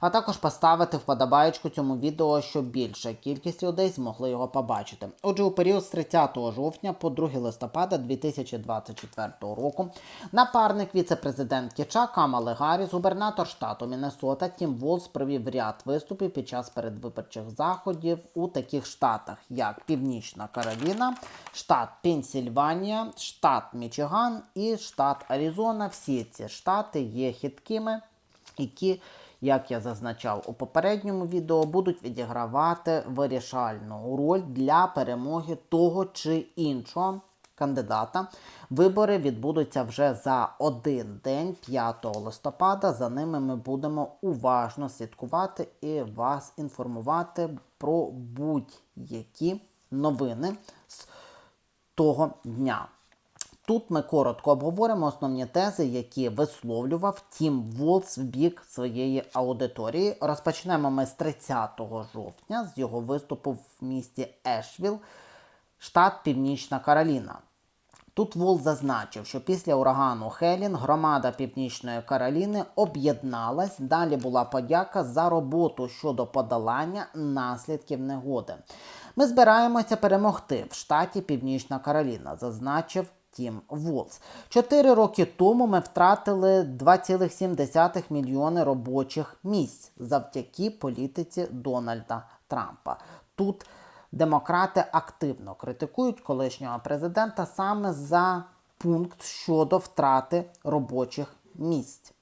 а також поставити вподобаєчку цьому відео, щоб більша кількість людей змогли його побачити. Отже, у період з 30 жовтня по 2 листопада 2024 року напарник віце-президентки Ча Камали Гарріс, губернатор штату Міннесота Тім Волс провів ряд виступів під час передвиборчих заходів у таких штатах, як Північна Кароліна, штат Пенсільванія, штат Мічиган і штат Аризона. Всі ці штати є хиткими, які, як я зазначав у попередньому відео, будуть відігравати вирішальну роль для перемоги того чи іншого кандидата. Вибори відбудуться вже за один день, 5 листопада. За ними ми будемо уважно слідкувати і вас інформувати про будь-які новини з того дня. Тут ми коротко обговоримо основні тези, які висловлював Тім Волц в бік своєї аудиторії. Розпочнемо ми з 30 жовтня з його виступу в місті Ешвіл, штат Північна Кароліна. Тут Волц зазначив, що після урагану Хелін громада Північної Кароліни об'єдналась. Далі була подяка за роботу щодо подолання наслідків негоди. Ми збираємося перемогти в штаті Північна Кароліна, зазначив Тім Волц. Чотири роки тому ми втратили 2,7 мільйони робочих місць завдяки політиці Дональда Трампа. Тут демократи активно критикують колишнього президента саме за пункт щодо втрати робочих місць.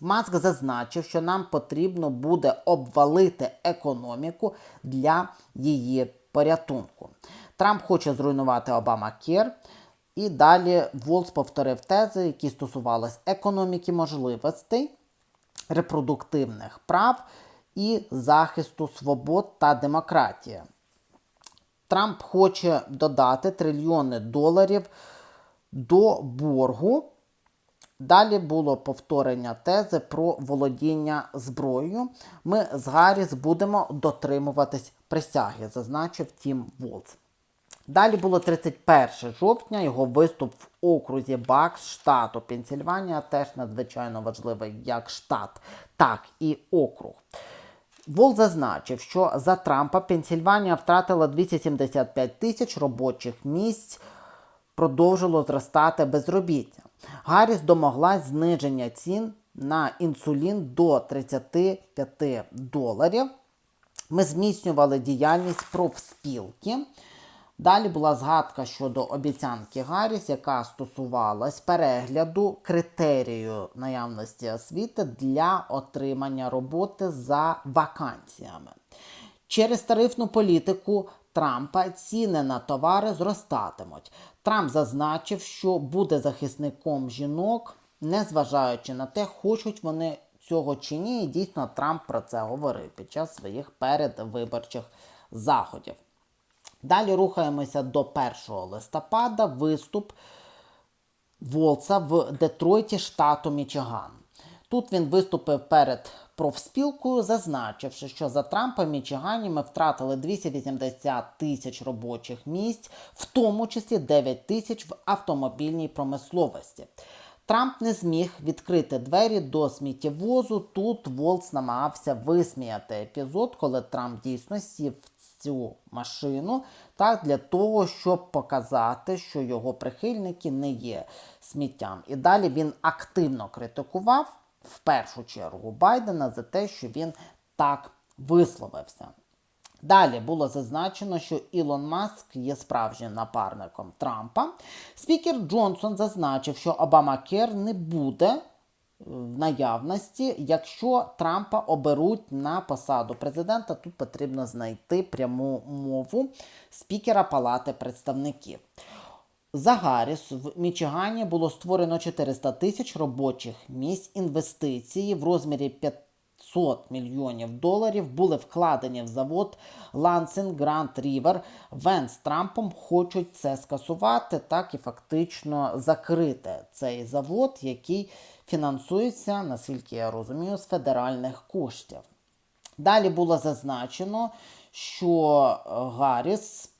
Маск зазначив, що нам потрібно буде обвалити економіку для її порятунку. Трамп хоче зруйнувати Обама Кер. І далі Волс повторив тези, які стосувалися економіки можливостей, репродуктивних прав і захисту свобод та демократії. Трамп хоче додати трильйони доларів до боргу. Далі було повторення тези про володіння зброєю. Ми з Гарріс будемо дотримуватись присяги, зазначив Тім Волц. Далі було 31 жовтня, його виступ в окрузі Бакс штату Пенсільванія, теж надзвичайно важливий як штат, так і округ. Вол зазначив, що за Трампа Пенсільванія втратила 275 тисяч робочих місць, продовжило зростати безробіття. Гарріс домоглась зниження цін на інсулін до 35 доларів. Ми зміцнювали діяльність профспілки. Далі була згадка щодо обіцянки Гарріс, яка стосувалась перегляду критерію наявності освіти для отримання роботи за вакансіями. Через тарифну політику Трампа ціни на товари зростатимуть. Трамп зазначив, що буде захисником жінок, незважаючи на те, хочуть вони цього чи ні. І дійсно Трамп про це говорив під час своїх передвиборчих заходів. Далі рухаємося до 1 листопада. Виступ Волца в Детройті, штату Мічиган. Тут він виступив перед профспілкою, зазначивши, що за Трампа в Мічигані ми втратили 280 тисяч робочих місць, в тому числі 9 тисяч в автомобільній промисловості. Трамп не зміг відкрити двері до сміттєвозу. Тут Волц намагався висміяти епізод, коли Трамп дійсно сів в цю машину, так для того, щоб показати, що його прихильники не є сміттям. І далі він активно критикував в першу чергу Байдена за те, що він так висловився. Далі було зазначено, що Ілон Маск є справжнім напарником Трампа. Спікер Джонсон зазначив, що Обама Кер не буде в наявності, якщо Трампа оберуть на посаду президента. Тут потрібно знайти пряму мову спікера Палати представників. За Гарріс в Мічигані було створено 400 тисяч робочих місць інвестиції в розмірі 500 мільйонів доларів були вкладені в завод Lansing Grand River. Вен з Трампом хочуть це скасувати, так і фактично закрити цей завод, який фінансується, наскільки я розумію, з федеральних коштів. Далі було зазначено, що Гарріс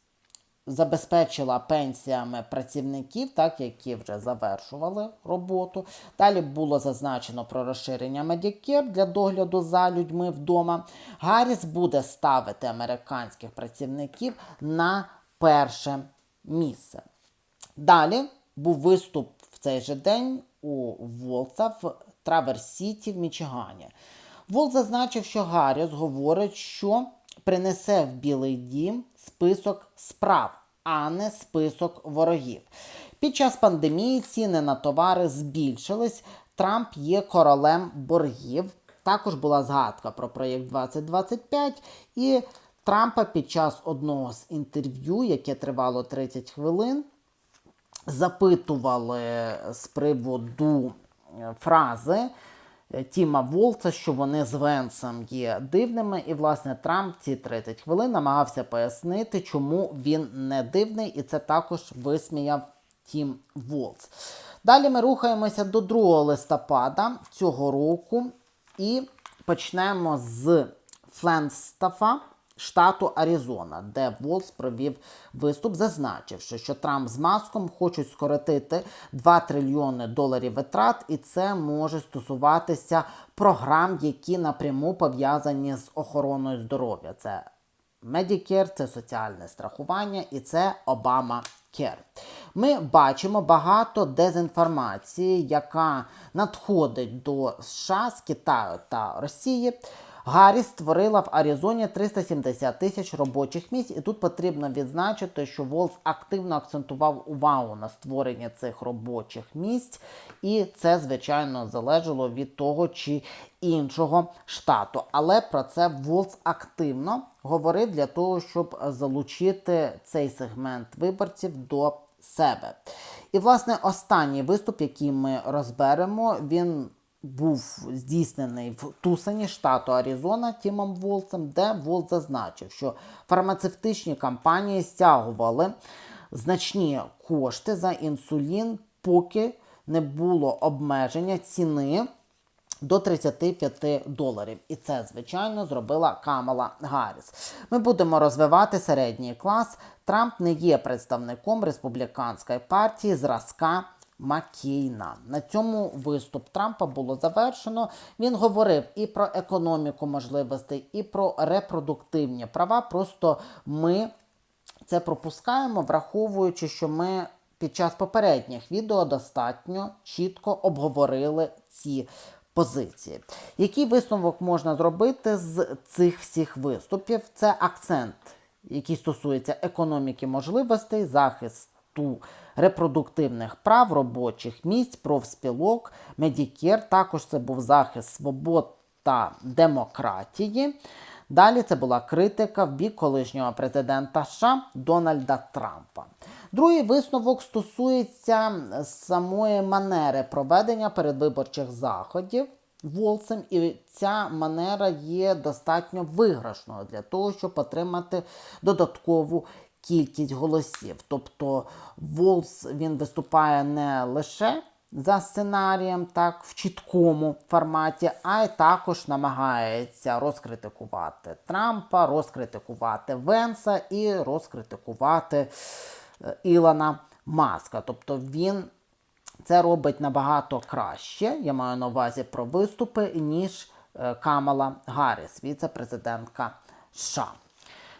забезпечила пенсіями працівників, так які вже завершували роботу. Далі було зазначено про розширення Medicare для догляду за людьми вдома. Гарріс буде ставити американських працівників на перше місце. Далі був виступ в цей же день у Волца в Траверс Сіті в Мічигані. Волт зазначив, що Гарріс говорить, що принесе в Білий дім список справ, а не список ворогів. Під час пандемії ціни на товари збільшились. Трамп є королем боргів. Також була згадка про проєкт 2025 і Трампа під час одного з інтерв'ю, яке тривало 30 хвилин, запитували з приводу е, фрази е, Тіма Волца, що вони з Венсом є дивними. І, власне, Трамп ці 30 хвилин намагався пояснити, чому він не дивний, і це також висміяв Тім Волц. Далі ми рухаємося до 2 листопада цього року і почнемо з Фленстафа штату Аризона, де Волс провів виступ, зазначивши, що Трамп з маском хочуть скоротити 2 трильйони доларів витрат, і це може стосуватися програм, які напряму пов'язані з охороною здоров'я. Це Medicare – це соціальне страхування і це Обама Кер. Ми бачимо багато дезінформації, яка надходить до США з Китаю та Росії. Гарріс створила в Аризоні 370 тисяч робочих місць, і тут потрібно відзначити, що Волс активно акцентував увагу на створення цих робочих місць, і це, звичайно, залежало від того чи іншого штату. Але про це Волс активно говорив для того, щоб залучити цей сегмент виборців до себе. І, власне, останній виступ, який ми розберемо, він був здійснений в Тусані, штату Аризона, Тімом Волцем, де Волц зазначив, що фармацевтичні компанії стягували значні кошти за інсулін, поки не було обмеження ціни. До 35 доларів. І це, звичайно, зробила Камала Гарріс. Ми будемо розвивати середній клас. Трамп не є представником республіканської партії зразка Маккейна. На цьому виступ Трампа було завершено. Він говорив і про економіку можливостей, і про репродуктивні права. Просто ми це пропускаємо, враховуючи, що ми під час попередніх відео достатньо чітко обговорили ці позиції. Який висновок можна зробити з цих всіх виступів? Це акцент, який стосується економіки можливостей, захисту репродуктивних прав, робочих місць, профспілок, медікер. Також це був захист свобод та демократії. Далі це була критика в бік колишнього президента США Дональда Трампа. Другий висновок стосується самої манери проведення передвиборчих заходів Волцем, і ця манера є достатньо виграшною для того, щоб отримати додаткову кількість голосів. Тобто Волс він виступає не лише за сценарієм, так, в чіткому форматі, а й також намагається розкритикувати Трампа, розкритикувати Венса і розкритикувати е, Ілона Маска. Тобто він це робить набагато краще, я маю на увазі про виступи, ніж е, Камала Гарріс, віце-президентка США.